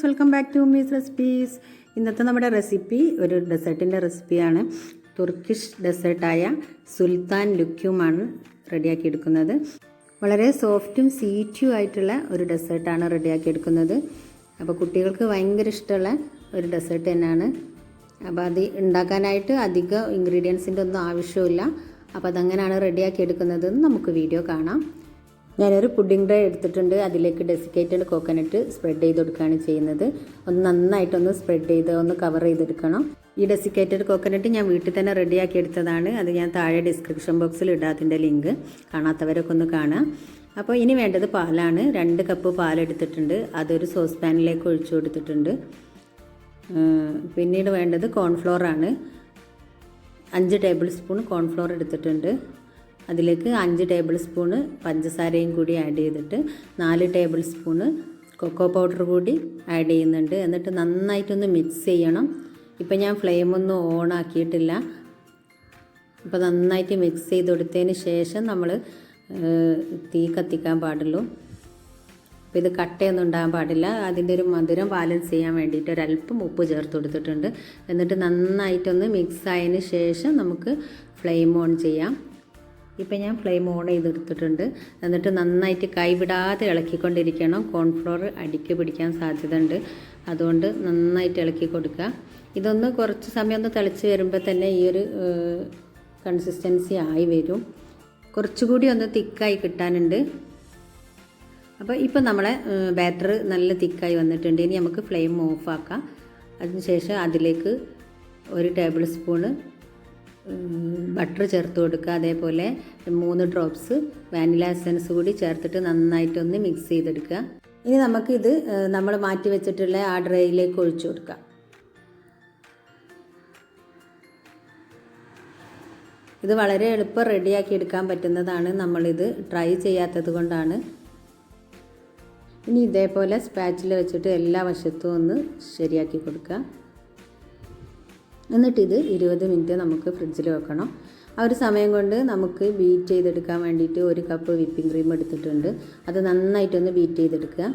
Viewers welcome back to Mee's recipes ഇന്നത്തെ നമ്മുടെ recipe ഒരു ഡെസേർട്ടിന്റെ റെസിപ്പിയാണ് തുർക്കിഷ് ഡെസേർട്ടായ സുൽത്താൻ ലുക്യുമാണ് റെഡിയാക്കി എടുക്കുന്നത്. വളരെ സോഫ്റ്റും സീറ്റും ആയിട്ടുള്ള ഒരു ഡെസേർട്ടാണ് റെഡിയാക്കി എടുക്കുന്നത്. അപ്പോൾ കുട്ടികൾക്ക് ഭയങ്കര ഇഷ്ടമുള്ള ഒരു ഡെസേർട്ട് തന്നെയാണ്. അപ്പോൾ അത് ഉണ്ടാക്കാനായിട്ട് അധികം ഇൻഗ്രീഡിയൻസിന്റെ ഒന്നും ആവശ്യമില്ല. അപ്പോൾ അതങ്ങനെയാണ് റെഡിയാക്കി എടുക്കുന്നതെന്ന് നമുക്ക് വീഡിയോ കാണാം. ഞാനൊരു പുഡിംഗ് ട്രേ എടുത്തിട്ടുണ്ട്. അതിലേക്ക് ഡെസിക്കേറ്റഡ് കോക്കനട്ട് സ്പ്രെഡ് ചെയ്ത് കൊടുക്കുകയാണ് ചെയ്യുന്നത്. ഒന്ന് നന്നായിട്ടൊന്ന് സ്പ്രെഡ് ചെയ്ത് ഒന്ന് കവർ ചെയ്തെടുക്കണം. ഈ ഡെസിക്കേറ്റഡ് കോക്കനട്ട് ഞാൻ വീട്ടിൽ തന്നെ റെഡിയാക്കി എടുത്തതാണ്. അത് ഞാൻ താഴെ ഡിസ്ക്രിപ്ഷൻ ബോക്സിൽ ഇടാത്തിന്റെ ലിങ്ക്. കാണാത്തവരൊക്കെ ഒന്ന് കാണാം. അപ്പോൾ ഇനി വേണ്ടത് പാലാണ്. രണ്ട് കപ്പ് പാലെടുത്തിട്ടുണ്ട് അതൊരു സോസ് പാനിലേക്ക് ഒഴിച്ചു കൊടുത്തിട്ടുണ്ട്. പിന്നീട് വേണ്ടത് കോൺഫ്ലോറാണ്. അഞ്ച് ടേബിൾ സ്പൂൺ കോൺഫ്ലോർ എടുത്തിട്ടുണ്ട്. അതിലേക്ക് അഞ്ച് ടേബിൾ സ്പൂണ് പഞ്ചസാരയും കൂടി ആഡ് ചെയ്തിട്ട് നാല് ടേബിൾ സ്പൂണ് കൊക്കോ പൗഡർ കൂടി ആഡ് ചെയ്യുന്നുണ്ട്. എന്നിട്ട് നന്നായിട്ടൊന്ന് മിക്സ് ചെയ്യണം. ഇപ്പം ഞാൻ ഫ്ലെയിം ഫ്ലെയിമൊന്നും ഓൺ ആക്കിയിട്ടില്ല. അപ്പോൾ നന്നായിട്ട് മിക്സ് ചെയ്ത് കൊടുത്തതിന് ശേഷം നമ്മൾ തീ കത്തിക്കാൻ പാടുള്ളൂ. അപ്പോൾ ഇത് കട്ടയൊന്നും ഉണ്ടാകാൻ പാടില്ല. അതിന്റെ ഒരു മധുരം ബാലൻസ് ചെയ്യാൻ വേണ്ടിയിട്ട് ഒരല്പം ഉപ്പ് ചേർത്ത് കൊടുത്തിട്ടുണ്ട്. എന്നിട്ട് നന്നായിട്ടൊന്ന് മിക്സ് ആയതിന് ശേഷം നമുക്ക് ഫ്ലെയിം ഓൺ ചെയ്യാം. ഇപ്പം ഞാൻ ഫ്ലെയിം ഓൺ ചെയ്തെടുത്തിട്ടുണ്ട്. എന്നിട്ട് നന്നായിട്ട് കൈവിടാതെ ഇളക്കിക്കൊണ്ടിരിക്കണം. കോൺഫ്ലോർ അടിക്ക് പിടിക്കാൻ സാധ്യതയുണ്ട്. അതുകൊണ്ട് നന്നായിട്ട് ഇളക്കി കൊടുക്കുക. ഇതൊന്ന് കുറച്ച് സമയം ഒന്ന് തിളച്ച് വരുമ്പോൾ തന്നെ ഈ ഒരു കൺസിസ്റ്റൻസി ആയി വരും. കുറച്ചുകൂടി ഒന്ന് തിക്കായി കിട്ടാനുണ്ട്. അപ്പോൾ ഇപ്പം നമ്മളെ ബാറ്റർ നല്ല തിക്കായി വന്നിട്ടുണ്ട്. ഇനി നമുക്ക് ഫ്ലെയിം ഓഫ് ആക്കാം. അതിനുശേഷം അതിലേക്ക് ഒരു ടേബിൾ സ്പൂണ് ബട്ടർ ചേർത്ത് കൊടുക്കുക. അതേപോലെ മൂന്ന് ഡ്രോപ്സ് വാനില എസൻസ് കൂടി ചേർത്തിട്ട് നന്നായിട്ടൊന്ന് മിക്സ് ചെയ്തെടുക്കുക. ഇനി നമുക്കിത് നമ്മൾ മാറ്റി വെച്ചിട്ടുള്ള ആ ഡ്രൈയിലേക്ക് ഒഴിച്ചു കൊടുക്കുക ഇത് വളരെ എളുപ്പം റെഡിയാക്കി എടുക്കാൻ പറ്റുന്നതാണ്. നമ്മളിത് ട്രൈ ചെയ്യാത്തത് കൊണ്ടാണ്. ഇനി ഇതേപോലെ സ്പാച്ചിൽ വെച്ചിട്ട് എല്ലാ വശത്തും ഒന്ന് ശരിയാക്കി കൊടുക്കുക. എന്നിട്ടിത് ഇരുപത് മിനിറ്റ് നമുക്ക് ഫ്രിഡ്ജിൽ വെക്കണം. ആ ഒരു സമയം കൊണ്ട് നമുക്ക് ബീറ്റ് ചെയ്തെടുക്കാൻ വേണ്ടിയിട്ട് ഒരു കപ്പ് വിപ്പിംഗ് ക്രീം എടുത്തിട്ടുണ്ട്. അത് നന്നായിട്ടൊന്ന് ബീറ്റ് ചെയ്തെടുക്കുക.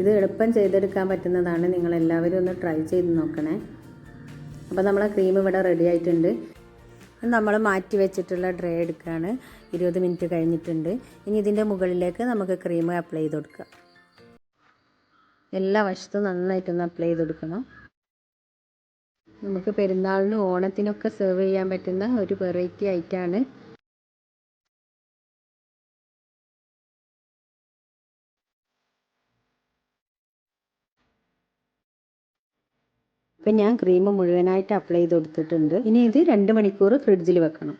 ഇത് എളുപ്പം ചെയ്തെടുക്കാൻ പറ്റുന്നതാണ്. നിങ്ങളെല്ലാവരും ഒന്ന് ട്രൈ ചെയ്ത് നോക്കണേ. അപ്പോൾ നമ്മളെ ക്രീം ഇവിടെ റെഡി ആയിട്ടുണ്ട്. നമ്മൾ മാറ്റി വെച്ചിട്ടുള്ള ഡ്രൈ എടുക്കുകയാണ് ഇരുപത് മിനിറ്റ് കഴിഞ്ഞിട്ടുണ്ട്. ഇനി ഇതിന്റെ മുകളിലേക്ക് നമുക്ക് ക്രീം അപ്ലൈ ചെയ്ത് കൊടുക്കുക എല്ലാ വശത്തും നന്നായിട്ടൊന്ന് അപ്ലൈ ചെയ്ത് കൊടുക്കണം. നമുക്ക് പെരുന്നാളിനും ഓണത്തിനൊക്കെ സെർവ് ചെയ്യാൻ പറ്റുന്ന ഒരു വെറൈറ്റി ഐറ്റമാണ് ഇപ്പം ഞാൻ ക്രീം മുഴുവനായിട്ട് അപ്ലൈ ചെയ്ത് കൊടുത്തിട്ടുണ്ട്. ഇനി ഇത് രണ്ട് മണിക്കൂർ ഫ്രിഡ്ജിൽ വെക്കണം.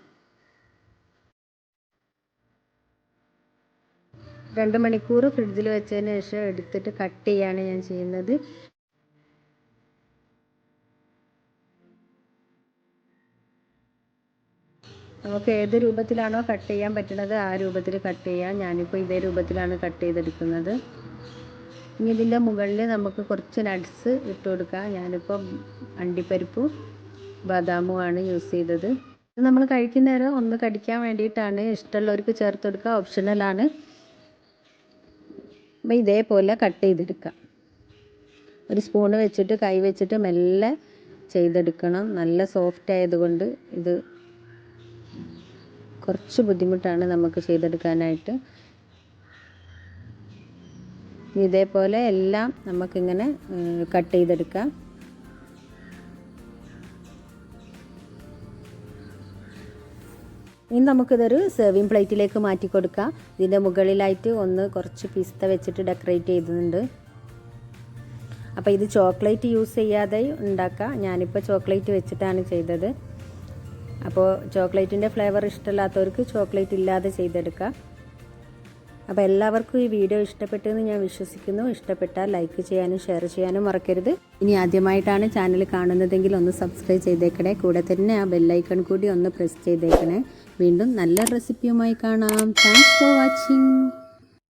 രണ്ട് മണിക്കൂർ ഫ്രിഡ്ജിൽ വെച്ചതിന് ശേഷം എടുത്തിട്ട് കട്ട് ചെയ്യാണ് ഞാൻ ചെയ്യുന്നത്. നമുക്ക് ഏത് രൂപത്തിലാണോ കട്ട് ചെയ്യാൻ പറ്റുന്നത് ആ രൂപത്തിൽ കട്ട് ചെയ്യാം. ഞാനിപ്പോൾ ഇതേ രൂപത്തിലാണ് കട്ട് ചെയ്തെടുക്കുന്നത്. ഇനി ഇതിന്റെ മുകളിൽ നമുക്ക് കുറച്ച് നട്ട്സ് ഇട്ട് കൊടുക്കാം. ഞാനിപ്പോൾ അണ്ടിപ്പരിപ്പും ബദാമുമാണ് യൂസ് ചെയ്തത്. നമ്മൾ കഴിക്കുന്നേരം ഒന്ന് കടിക്കാൻ വേണ്ടിയിട്ടാണ്. ഇഷ്ടമുള്ളവർക്ക് ചേർത്ത് കൊടുക്കുക. ഓപ്ഷണലാണ് അപ്പോൾ ഇതേപോലെ കട്ട് ചെയ്തെടുക്കാം. ഒരു സ്പൂണ് വെച്ചിട്ട് കൈ വെച്ചിട്ട് മെല്ലെ ചെയ്തെടുക്കണം. നല്ല സോഫ്റ്റ് ആയതുകൊണ്ട് ഇത് കുറച്ച് ബുദ്ധിമുട്ടാണ് നമുക്ക് ചെയ്തെടുക്കാനായിട്ട്. ഇതേപോലെ എല്ലാം നമുക്കിങ്ങനെ കട്ട് ചെയ്തെടുക്കാം. ഇനി നമുക്കിതൊരു സെർവിങ് പ്ലേറ്റിലേക്ക് മാറ്റി കൊടുക്കാം. ഇതിന്റെ മുകളിലായിട്ട് ഒന്ന് കുറച്ച് പിസ്ത വെച്ചിട്ട് ഡെക്കറേറ്റ് ചെയ്തിട്ടുണ്ട്. അപ്പോൾ ഇത് ചോക്ലേറ്റ് യൂസ് ചെയ്യാതെ ഉണ്ടാക്കാം. ഞാനിപ്പോൾ ചോക്ലേറ്റ് വെച്ചിട്ടാണ് ചെയ്തത്. അപ്പോൾ ചോക്ലേറ്റിന്റെ ഫ്ലേവർ ഇഷ്ടമില്ലാത്തവർക്ക് ചോക്ലേറ്റ് ഇല്ലാതെ ചെയ്തെടുക്കാം. അപ്പോൾ എല്ലാവർക്കും ഈ വീഡിയോ ഇഷ്ടപ്പെട്ടെന്ന് ഞാൻ വിശ്വസിക്കുന്നു. ഇഷ്ടപ്പെട്ടാൽ ലൈക്ക് ചെയ്യാനും ഷെയർ ചെയ്യാനും മറക്കരുത്. ഇനി ആദ്യമായിട്ടാണ് ചാനൽ കാണുന്നതെങ്കിൽ ഒന്ന് സബ്സ്ക്രൈബ് ചെയ്തേക്കണേ. കൂടെ തന്നെ ആ ബെല്ലൈക്കൺ കൂടി ഒന്ന് പ്രസ് ചെയ്തേക്കണേ. വീണ്ടും നല്ല റെസിപ്പിയുമായി കാണാം. Thanks for watching